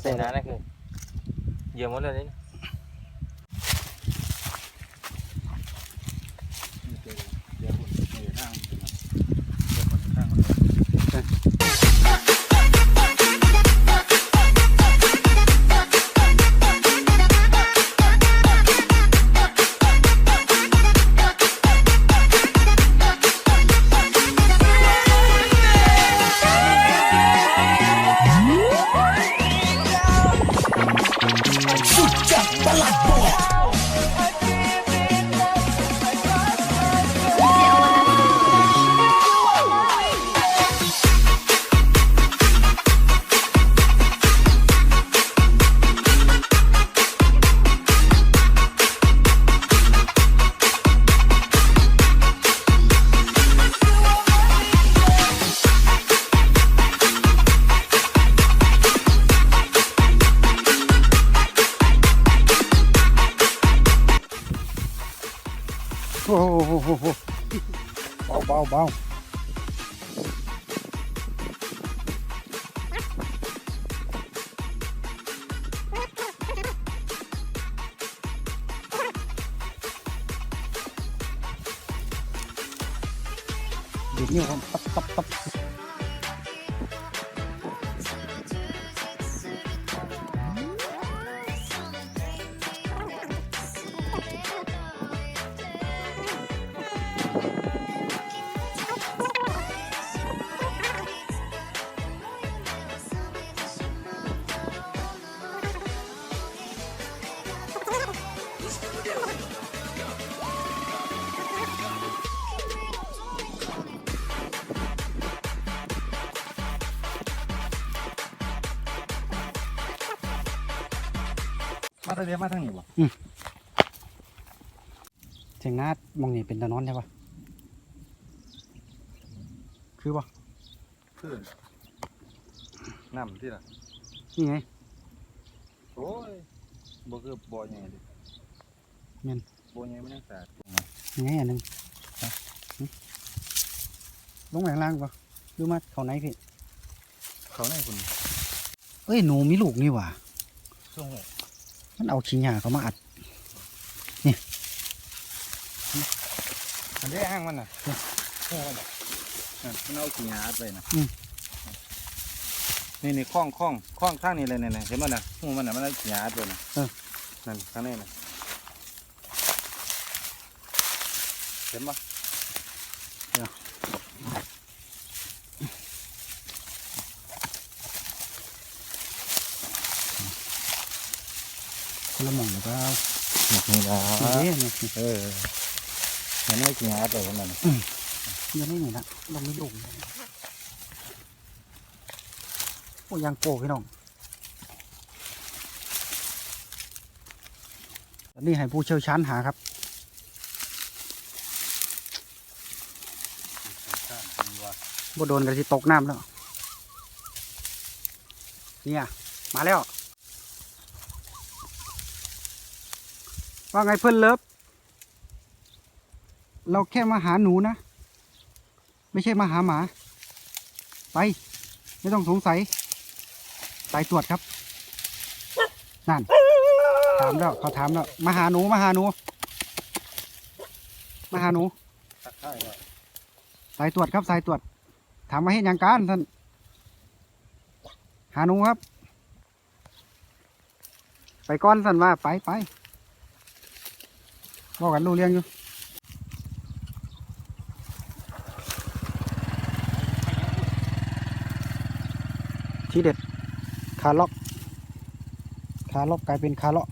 సేనా నాకు ఏమో లేదండి อ้โหเบาเบาเมาทางนี้มาทางนี้บ่เสียงนาดมองนี่เป็นตะนอนใช่ปะคือปะขึ้นน้ำที่ละนี่ไงโอ้ยบ่คือบ่อใหญ่ดิแม่นบ่อใหญ่มันยังสาดนี่ไงอันหนึงหึลงแหลงล่างปะดูมาเขาไหนพี่เขาในคุณเอ้ยหนูมีลูกนี่หว่าช่วงแรก มันเอาขี้หญ้าเขามาอัดอันนี้อ้างมันน่ะโอ้มันน่ะนั่นมันเอาขี้หยาอัดไปน่ะอืมนี่นี่คล้องคล้องคล้องข้างนี้เลยเนี่ยเห็นมันน่ะหูมันน่ะมันเอาขี้หยาอัดไปน่ะนั่นข้างในน่ะเห็นปะ คนละหม่องหรือเปล่านี่ละนี่นี่นี่เออเห็นไหมขี้หยาอัดไปมันน่ะยังไม่นี่ละเราไม่ลูกโอ้ยังโกพี่น้องอันนี้ให้ผู้เชี่ยวชาญหาครับบ่โดนกันที่ตกน้ำแล้ว เนี่ย มาแล้ว ว่าไงเพื่อนเลิฟ เราแค่มาหาหนูนะ ไม่ใช่มาหาหมา ไป ไม่ต้องสงสัยไปตรวจครับ นั่น ถามแล้วเขาถามแล้ว มาหาหนูมาหาหนู มาหาหนูตักข้าวเลยสายตรวจครับสายตรวจ ถามมาเห็นอย่างการท่านหาหนูครับ ไปก้อนสันว่าไปไป บอกกันรู้เรื่องอยู่ทีเด็ดคาล็อกคาล็อกกลายเป็นคาเลาะ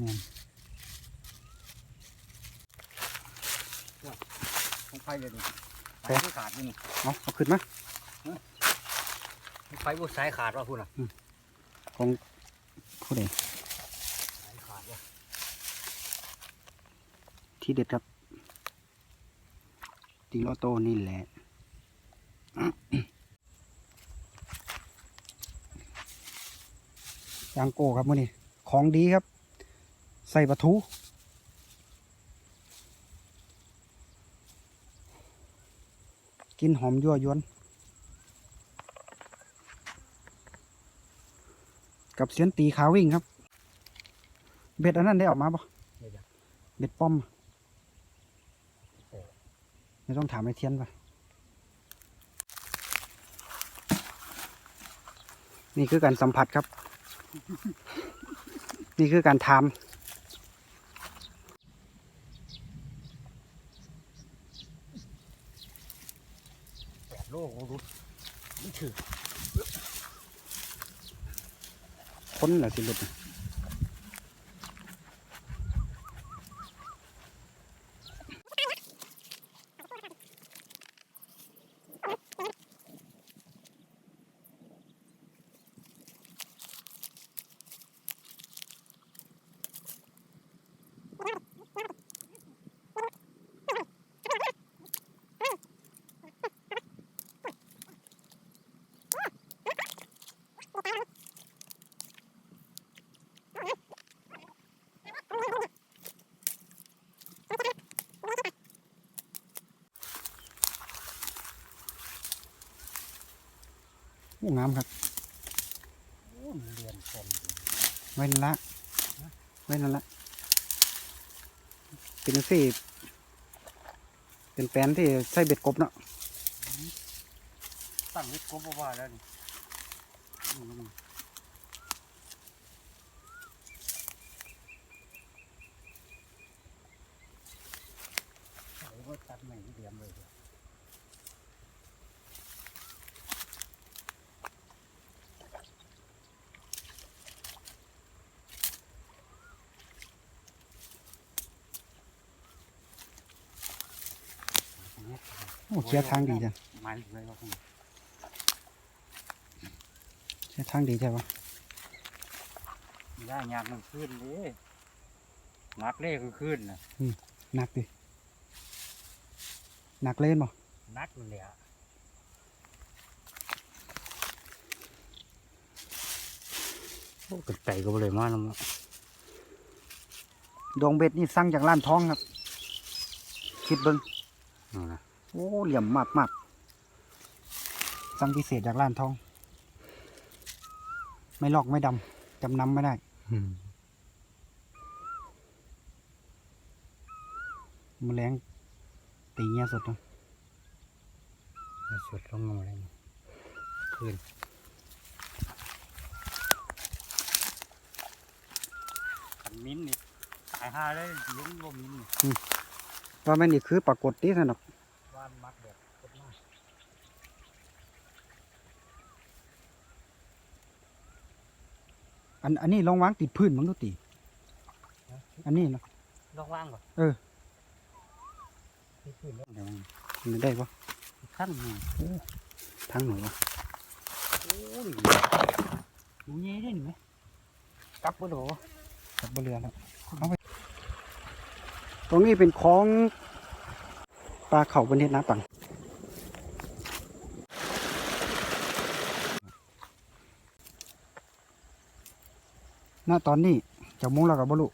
นี่น ของไฟ เลยดิไปไฟขาดนี่นี่เอาเอาขึ้นมาไฟบุสายขาดว่ะพูดน่ะพูดเองสายขาดว่ะที่เด็ดครับติงออโต้นี่แหละยางโก้ครับมื่อนี้ของดีครับ ใส่ปลาทู กินหอมยั่วยวน กับเสียนตีขาวิ่งครับ เบ็ดอันนั้นได้ออกมาปะเบ็ดป้อมอะไม่ต้องถามไอ้เทียนปะนี่คือการสัมผัสครับ นี่คือการท โลกรุดนี่ถือ คนเหรอสิหลุด น่ะโอ้งามครับเรียนคนไว้นั่นละไว้นั่นละเป็นสี่เป็นแปนที่ใส่เบ็ดกบเนาะตั้งเบ็ดกบว่าแล้วนี่อืมเขาก็ตัดใหม่เดียมเลยเดี๋ยว โอ้ เชียร์ทางดีจังไม้เลยว่าคงเชียร์ทางดีใช่ปะย่ายากมันขึ้นเลยนักเล่คือขึ้นนะหนักดิหนักเล่นบ่นักเลยอะโอ้กระไก่ก็บ่เลยมาแล้วมั้งดองเบ็ดนี่สั่งจากร้านทองครับ คิดเบิ้งนั่นนะ โอ้เหลี่ยมมากมากสั่งพิเศษจากร้านทอง ไม่ลอกไม่ดำจำนำไม่ได้อืมแมลงตีเงี้ยสดเนาะเอาสุดลงมาเลยขึ้นขันมิ้นนี่ตายห้าเลยเลี้ยงบ่มิ้นนี่ว่าแม่นนี่คือปรากฏที่สนอกว่านมักแบบกดมากอันอันนี้ลองวางติดพื้นมั้งดูตีอันนี้เนาะลองว่างก่อนเออนี่ขึ้นแล้วเดี๋ยวมันได้ปะขั้นหนึ่งทางหนูวะโอ้ยหนูเงี้ยได้หนิไหมกลับบ่โดกับบเรือครับเอาไปตรงนี้เป็นของ ปลาเข่าประเทศน้าตังณตอนนี้เจะมุ้งแล้วกับบลุ